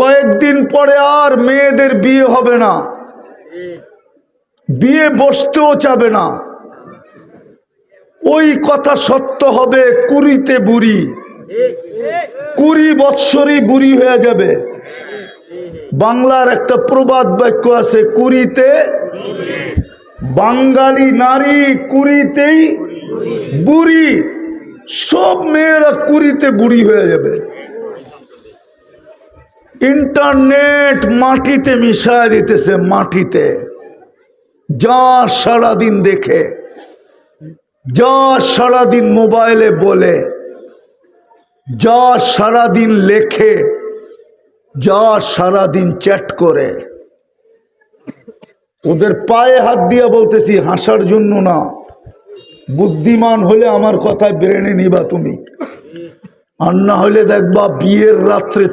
কয়েকদিন পরে আর মেয়েদের বিয়ে হবে না। বিয়ে বসতেও চাবে না। ওই কথা সত্য হবে, কুড়িতে বুড়ি। কুড়ি বৎসরই বুড়ি হয়ে যাবে। বাংলার একটা প্রবাদ বাক্য আছে, কুড়িতে বাঙালি নারী কুড়িতেই বুড়ি। সব মেয়েরা কুড়িতে বুড়ি হয়ে যাবে। ইন্টারনেট মাটিতে মিশায় দিতেছে, মাটিতে। যা সারাদিন দেখে, যা সারাদিন মোবাইলে বলে, যা সারাদিন লেখে, যা সারাদিন চ্যাট করে। ওদের পায়ে হাত দিয়া বলতেছি, হাসার জন্য না, বুদ্ধিমান হলে আমার কথায় ব্রেনে নিবা তুমি। আর না হলে দেখবা বিয়ের রাত্রে